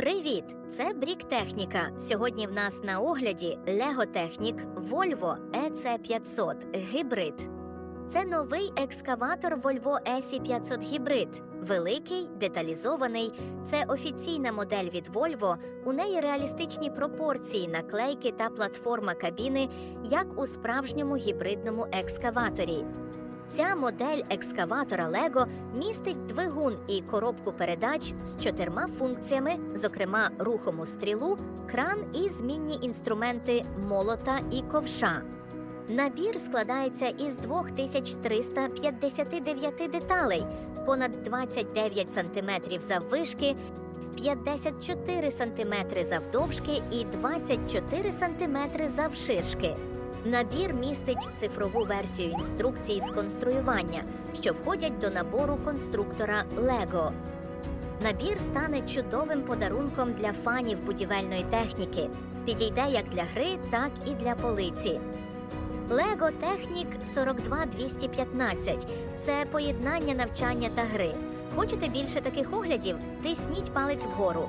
Привіт! Це Брік Техніка. Сьогодні в нас на огляді Lego Технік Volvo EC500 Гібрид. Це новий екскаватор Volvo EC500 Гібрид. Великий, деталізований. Це офіційна модель від Volvo. У неї реалістичні пропорції, наклейки та платформа кабіни, як у справжньому гібридному екскаваторі. Ця модель екскаватора Lego містить двигун і коробку передач з чотирма функціями, зокрема рухому стрілу, кран і змінні інструменти молота і ковша. Набір складається із 2359 деталей, понад 29 см заввишки, 54 см завдовжки і 24 см завширшки. Набір містить цифрову версію інструкцій з конструювання, що входять до набору конструктора Lego. Набір стане чудовим подарунком для фанів будівельної техніки. Підійде як для гри, так і для полиці. Lego Technic 42215 – це поєднання навчання та гри. Хочете більше таких оглядів? Тисніть палець вгору.